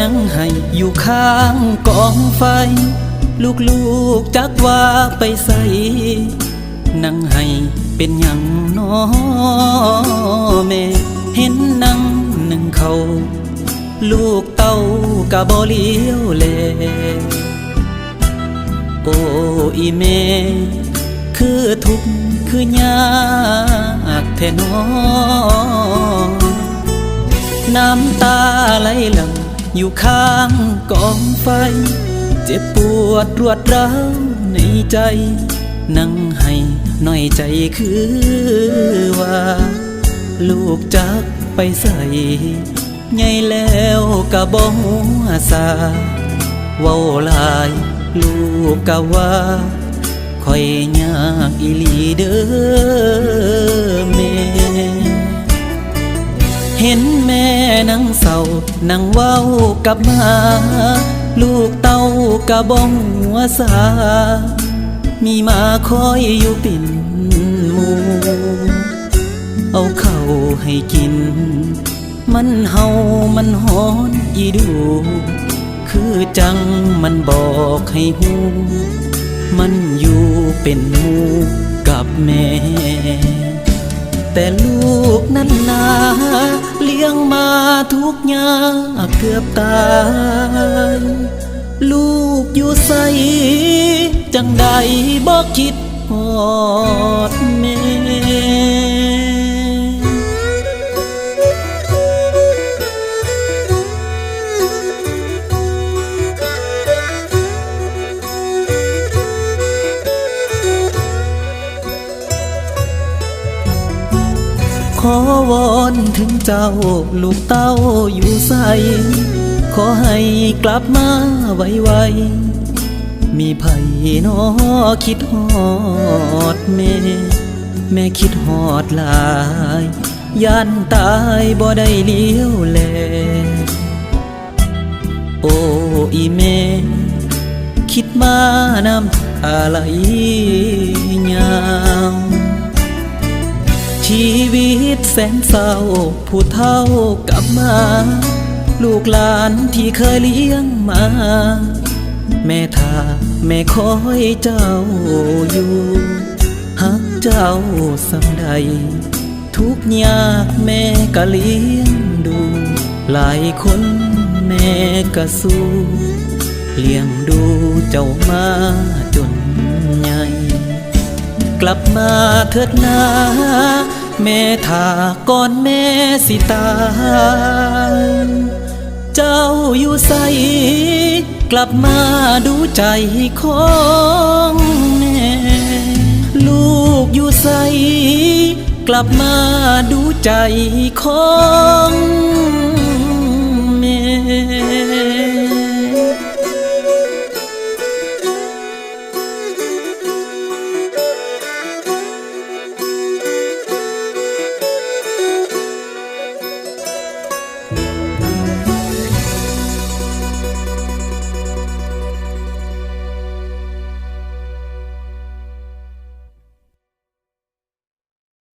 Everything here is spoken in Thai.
นั่งให้อยู่ข้างกองไฟ ลูกๆจักว่าไปใส่นั่งให้เป็นอย่างน้อแม่ เห็นนั่งหนึ่งเขา ลูกเต้ากะบ่เลี้ยวแลโอ้อีเมคือทุกข์คือยากแท้นอ น้ำตาไหลหลังอยู่ข้างกองไฟ เจ็บปวดรวดร้าวในใจ นั่งให้หน่อยใจคือว่า ลูกจักไปใส่ไงแล้วกะบ่หัวซาเว้าลายลูกกะว่าคอยยากอีหลีเด้อแม่ เห็นแม่นั่งเศร้านั่งเว้ากับมา ลูกเต้ากะบ้องหัวสา มีมาคอยอยู่ปิ่นหมูเอาเข้าให้กิน มันเฮามันหอนอีดู คือจังมันบอกให้หูมันอยู่เป็นหมูกับแม่ แต่ลูกนั้นนาเลี้ย งมาทุกอยางเกือบตาย ลูกอยู่ใสจังใดบอกคิดหอดแม่ ขอวอนถึงเจ้าลูกเต้าอยู่ใส ขอให้กลับมาไวๆมีไผ่นอคิดฮอดแม่ แม่คิดฮอดหลายยันตายบ่ได้เลี้ยวแล โอ้อีแม่ คิดมาน้ำตาไหลยาว ชีวิตแสนเศร้า ผู้เท่ากับมา ลูกหลานที่เคยเลี้ยงมา แม่ทาแม่คอยเจ้าอยู่หักเจ้าสำใด ทุกยากแม่ก็เลี้ยงดู หลายคนแม่ก็สู้เลี้ยงดูเจ้ามาจนใหญ่ กลับมาเถิดนาแม่ถาก่อนแม่สิตายเจ้าอยู่ใส กลับมาดูใจของแม่ลูกอยู่ใส กลับมาดูใจของ